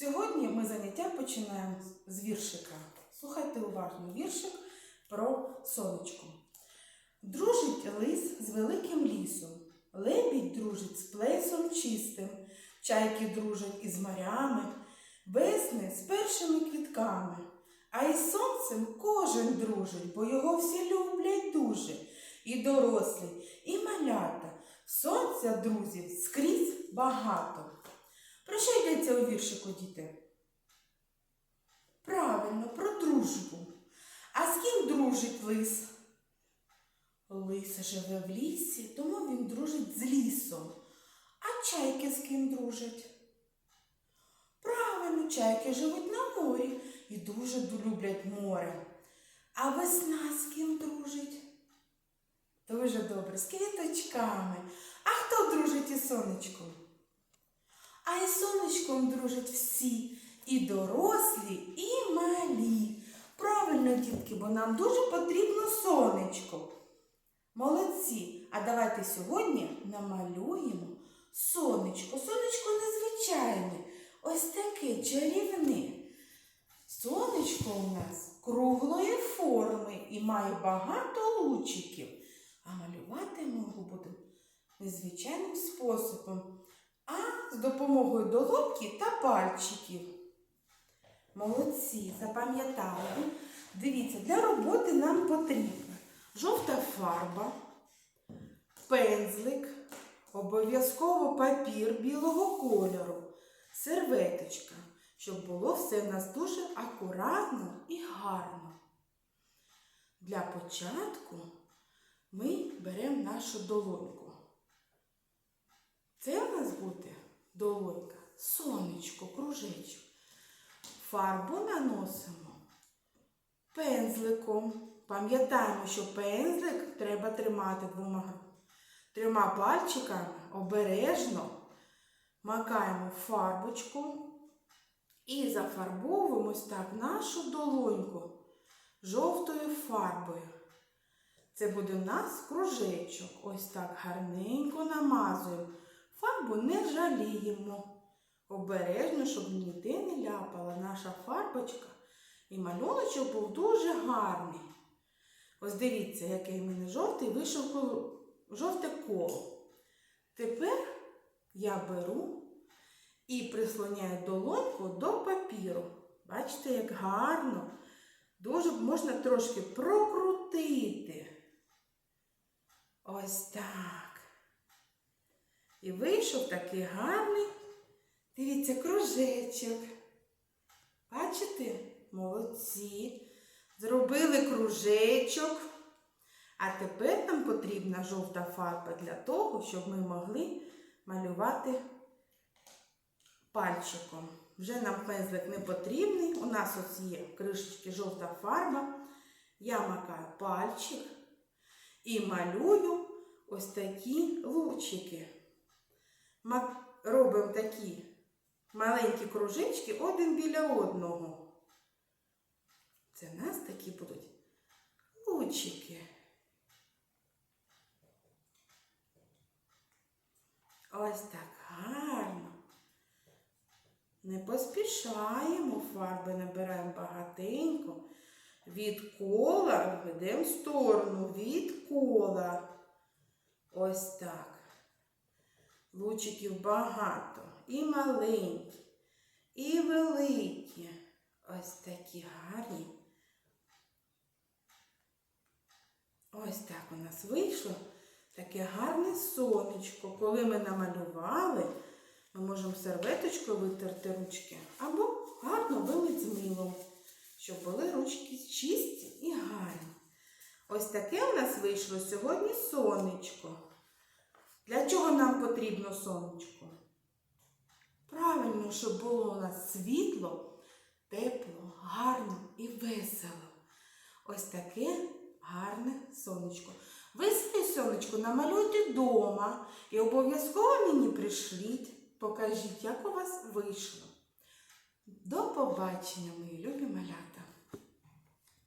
Сьогодні ми заняття починаємо з віршика. Слухайте уважно віршик про сонечко. Дружить лис з великим лісом, лебідь дружить з плесом чистим, чайки дружать із морями, весни з першими квітками. А із сонцем кожен дружить, бо його всі люблять дуже. І дорослі, і малята. Сонця, друзів, скрізь багато. Про що йдеться у віршику, діти? Правильно, про дружбу. А з ким дружить лис? Лис живе в лісі, тому він дружить з лісом. А чайки з ким дружать? Правильно, чайки живуть на морі і дуже люблять море. А весна з ким дружить? Дуже добре, з квіточками. А хто дружить із сонечком? А із сонечком дружать всі, і дорослі, і малі. Правильно, дітки, бо нам дуже потрібно сонечко. Молодці! А давайте сьогодні намалюємо сонечко. Сонечко незвичайне, ось таке чарівне. Сонечко у нас круглої форми і має багато лучиків. А малювати ми його будемо незвичайним способом, а з допомогою долоньки та пальчиків. Молодці, запам'ятали. Дивіться, для роботи нам потрібна жовта фарба, пензлик, обов'язково папір білого кольору, серветочка, щоб було все в нас дуже акуратно і гарно. Для початку ми беремо нашу долоньку. Це в нас буде долонька, сонечко, кружечок. Фарбу наносимо пензликом. Пам'ятаємо, що пензлик треба тримати двома трьома пальчиками обережно макаємо фарбочку і зафарбовуємо ось так нашу долоньку жовтою фарбою. Це буде в нас кружечок. Ось так гарненько намазуємо. Фарбу не жаліємо. Обережно, щоб ніде не ляпала наша фарбочка. І малюночок був дуже гарний. Ось дивіться, який в мене жовтий вийшов жовте коло. Тепер я беру і прислоняю долоньку до папіру. Бачите, як гарно. Дуже можна трошки прокрутити. Ось так. І вийшов такий гарний, дивіться, кружечок. Бачите? Молодці. Зробили кружечок. А тепер нам потрібна жовта фарба для того, щоб ми могли малювати пальчиком. Вже нам пензлик не потрібний. У нас ось є кришечки жовта фарба. Я макаю пальчик і малюю ось такі лучики. Ма- Робимо такі маленькі кружечки один біля одного. Це в нас такі будуть лучики. Ось так гарно. Не поспішаємо, фарби набираємо багатенько. Від кола ведемо в сторону, від кола. Ось так. Лучиків багато. І маленькі, і великі. Ось такі гарні. Ось так у нас вийшло таке гарне сонечко. Коли ми намалювали, ми можемо серветочкою витерти ручки або гарно вилить з милом, щоб були ручки чисті і гарні. Ось таке у нас вийшло сьогодні сонечко. Для чого нам потрібно сонечко? Правильно, щоб було у нас світло, тепло, гарно і весело. Ось таке гарне сонечко. Ви своє сонечко намалюйте вдома і обов'язково мені пришліть, покажіть, як у вас вийшло. До побачення, мої любі малята!